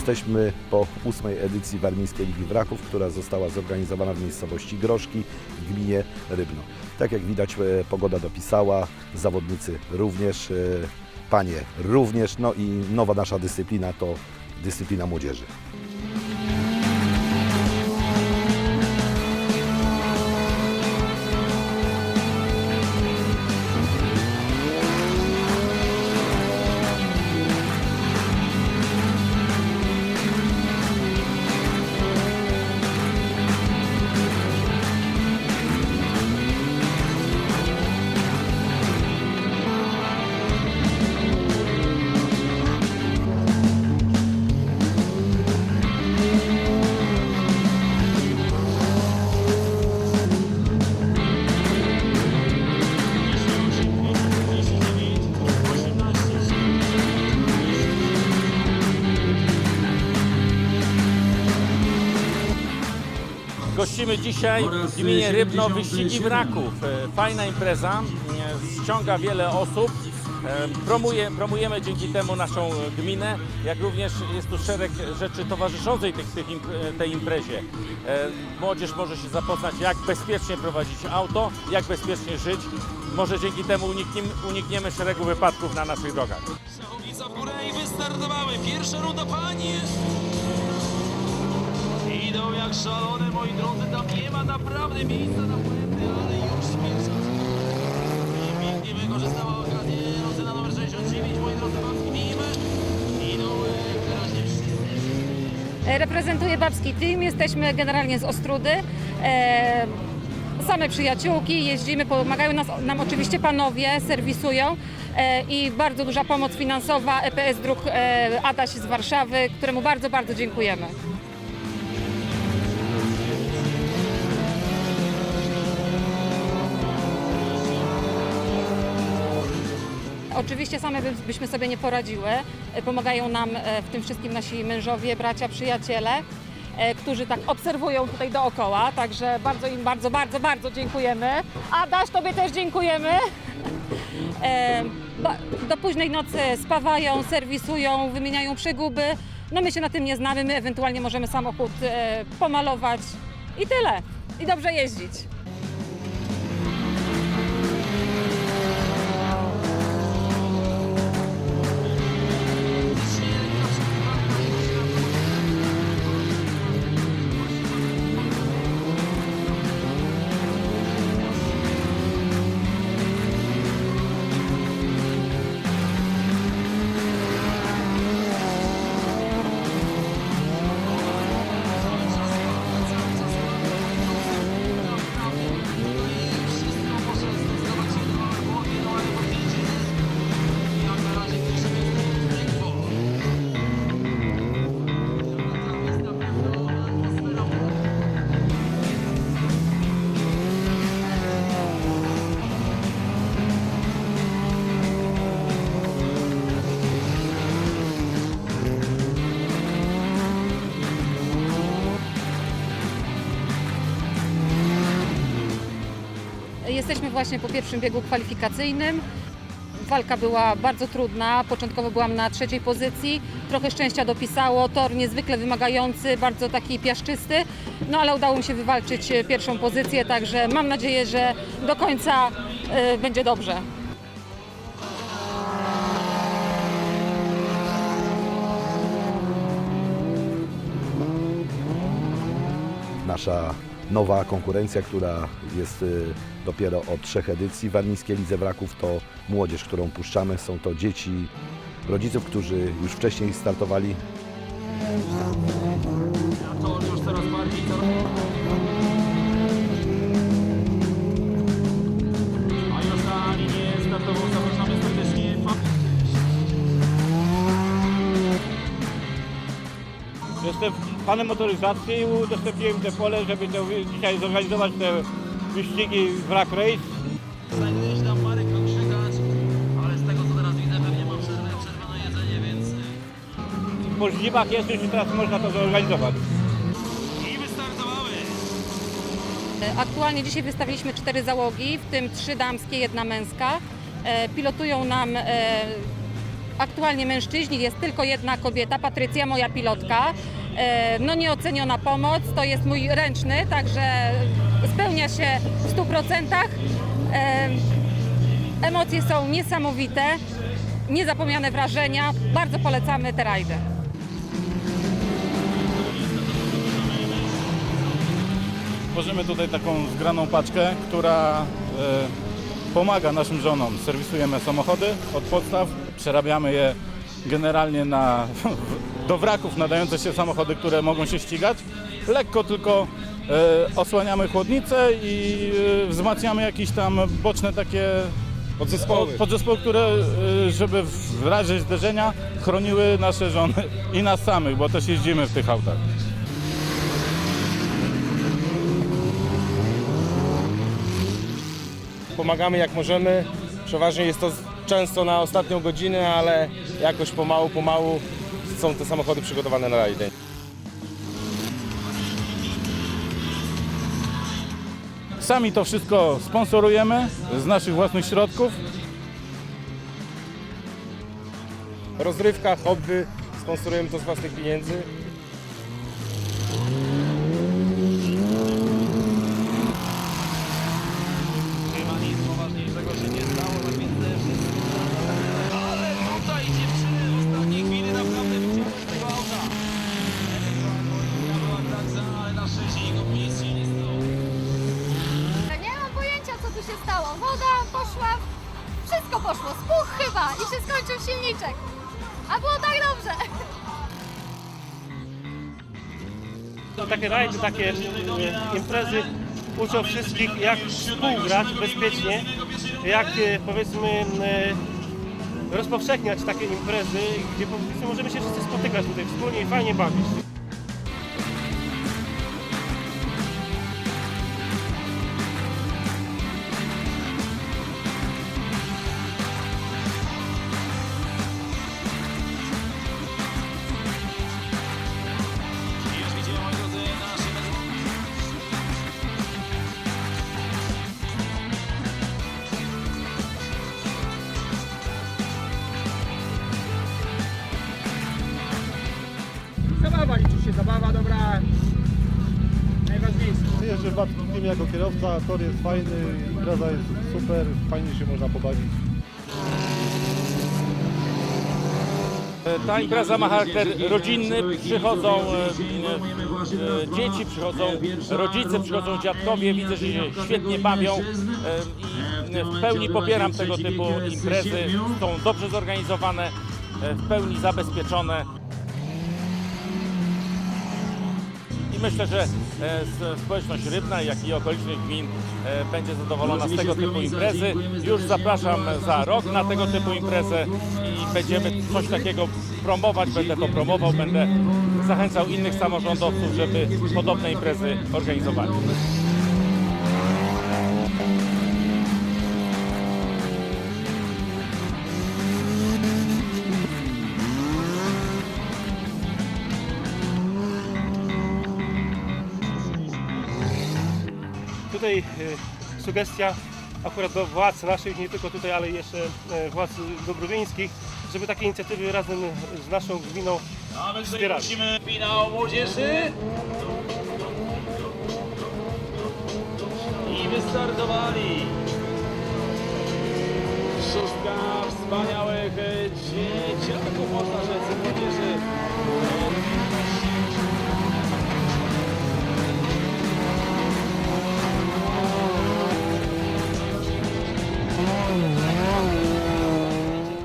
Jesteśmy po ósmej edycji Warmińskiej Ligi Wraków, która została zorganizowana w miejscowości Groszki w gminie Rybno. Tak jak widać, e, pogoda dopisała, zawodnicy również, e, panie również, no i nowa nasza dyscyplina to dyscyplina młodzieży. Gościmy dzisiaj w gminie Rybno Wyścigi Wraków. E, Fajna impreza, e, ściąga wiele osób. E, Promuje, promujemy dzięki temu naszą gminę, jak również jest tu szereg rzeczy towarzyszącej tych, tych, imp- tej imprezie. E, Młodzież może się zapoznać, jak bezpiecznie prowadzić auto, jak bezpiecznie żyć. Może dzięki temu unikniemy, unikniemy szeregu wypadków na naszych drogach. Górę i wystartowały. Pierwsza runda panie. Idą jak szalone, moi drodzy, tam nie ma naprawdę miejsca na błędy, ale już spieszą. I pięknie wykorzystała okazję Rosyna numer 69, moi drodzy, Babski wszyscy. E, Reprezentuję babski team, jesteśmy generalnie z Ostrudy. E, same przyjaciółki, jeździmy, pomagają nas, nam oczywiście panowie, serwisują e, i bardzo duża pomoc finansowa EPS Dróg e, Adaś z Warszawy, któremu bardzo, bardzo dziękujemy. Oczywiście same by- byśmy sobie nie poradziły. E, Pomagają nam e, w tym wszystkim nasi mężowie, bracia, przyjaciele, e, którzy tak obserwują tutaj dookoła. Także bardzo im bardzo, bardzo, bardzo dziękujemy. Adaś, Tobie też dziękujemy. Do późnej nocy spawają, serwisują, wymieniają przeguby. No my się na tym nie znamy, my ewentualnie możemy samochód pomalować i tyle. I dobrze jeździć. Jesteśmy właśnie po pierwszym biegu kwalifikacyjnym. Walka była bardzo trudna. Początkowo byłam na trzeciej pozycji. Trochę szczęścia dopisało. Tor niezwykle wymagający, bardzo taki piaszczysty. No ale udało mi się wywalczyć e, pierwszą pozycję, także mam nadzieję, że do końca e, będzie dobrze. Nasza nowa konkurencja, która jest y, dopiero od trzech edycji Warmińskiej Lidze Wraków, to młodzież, którą puszczamy. Są to dzieci rodziców, którzy już wcześniej startowali panem motoryzacji i udostępniłem te pole, żeby to dzisiaj zorganizować te wyścigi wrak race. Znajduje się tam Marek Krzykacz, ale z tego co teraz widzę pewnie ma przerwę, na jedzenie, więc... e, Po żniwach jest już i teraz można to zorganizować. I wystartowały! E, Aktualnie dzisiaj wystawiliśmy cztery załogi, w tym trzy damskie, jedna męska. E, Pilotują nam e, aktualnie mężczyźni, jest tylko jedna kobieta, Patrycja, moja pilotka. E, No nieoceniona pomoc, to jest mój ręczny, także spełnia się w 100%. E, Emocje są niesamowite, niezapomniane wrażenia. Bardzo polecamy te rajdy. Tworzymy tutaj taką zgraną paczkę, która e, pomaga naszym żonom. Serwisujemy samochody od podstaw, przerabiamy je generalnie na, do wraków nadające się samochody, które mogą się ścigać. Lekko tylko e, osłaniamy chłodnicę i e, wzmacniamy jakieś tam boczne takie podzespoły, podzespoły które e, żeby w razie zderzenia chroniły nasze żony i nas samych, bo też jeździmy w tych autach. pomagamy jak możemy. Przeważnie jest to często na ostatnią godzinę, ale jakoś pomału, pomału są te samochody przygotowane na rajdy. Sami to wszystko sponsorujemy z naszych własnych środków. Rozrywka, hobby, sponsorujemy to z własnych pieniędzy. Poszło, spuch chyba i się skończył silniczek. A było tak dobrze. Takie rajdy, takie e, imprezy uczą wszystkich jak współgrać bezpiecznie, jak e, powiedzmy e, rozpowszechniać takie imprezy, gdzie możemy się wszyscy spotykać tutaj wspólnie i fajnie bawić. Się, zabawa dobra, najważniejsza. Jeżdżę w tym jako kierowca, tor jest fajny, impreza jest super, fajnie się można pobawić. Ta impreza ma charakter rodzinny, przychodzą e, e, dzieci, przychodzą rodzice, przychodzą dziadkowie, widzę, że się świetnie bawią e, i w pełni popieram tego typu imprezy, są dobrze zorganizowane, e, w pełni zabezpieczone. I myślę, że e, społeczność rybna, jak i okolicznych gmin e, będzie zadowolona z tego typu imprezy. Już zapraszam za rok na tego typu imprezę i będziemy coś takiego promować, będę to promował, będę zachęcał innych samorządowców, żeby podobne imprezy organizowali. Tutaj e, sugestia akurat do władz naszych, nie tylko tutaj, ale jeszcze e, władz dobrowieńskich, żeby takie inicjatywy razem z naszą gminą prosimy finał młodzieży. I wystartowali. Szóstka wspaniałych e, dzieciaków, można rzec, młodzieży.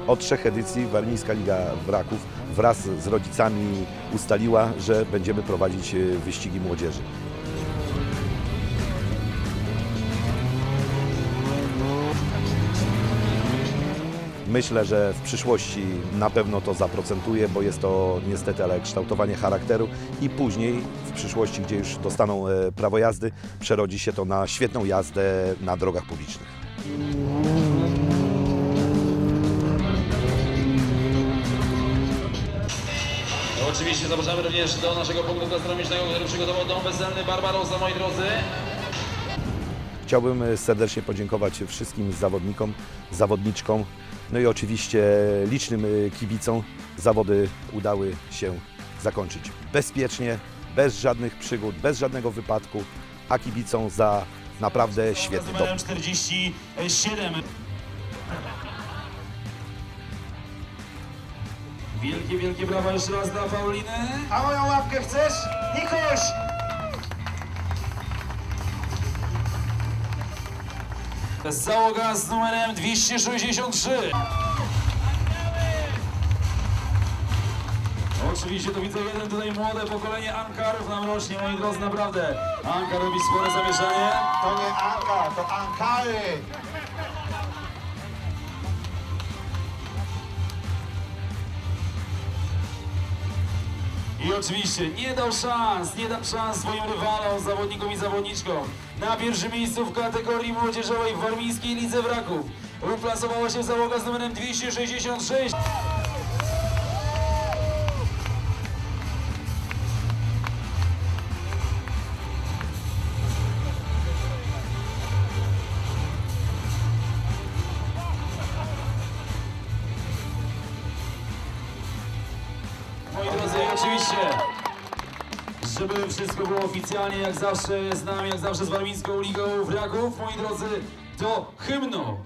Od trzech edycji Warmińska Liga Wraków wraz z rodzicami ustaliła, że będziemy prowadzić e, wyścigi młodzieży. Myślę, że w przyszłości na pewno to zaprocentuje, bo jest to niestety ale kształtowanie charakteru i później w przyszłości, gdzie już dostaną e, prawo jazdy, przerodzi się to na świetną jazdę na drogach publicznych. Oczywiście zapraszamy również do naszego punktu gastronomicznego, który przygotował dom weselny Barbarossa, moi drodzy. Chciałbym e, serdecznie podziękować wszystkim zawodnikom, zawodniczkom, No i oczywiście licznym y, kibicom zawody udały się zakończyć bezpiecznie, bez żadnych przygód, bez żadnego wypadku, a kibicom za naprawdę świetny doping. 47. Wielkie, wielkie brawa jeszcze raz dla Pauliny. A moją łapkę chcesz? Nikoś! Załoga z numerem 263. Oczywiście to widzę jeden tutaj młode pokolenie Ankarów nam rośnie, moi drodzy, naprawdę. Ankar robi spore zamieszanie. To nie Anka, to Ankary! I oczywiście nie dał szans, nie dał szans swoim rywalom, zawodnikom i zawodniczkom. Na pierwszym miejscu w kategorii młodzieżowej w Warmińskiej Lidze Wraków uplasowała się załoga z numerem 266. oczywiście, żeby wszystko było oficjalnie, jak zawsze z nami, jak zawsze z Warmińską Ligą Wraków, moi drodzy, do hymnu.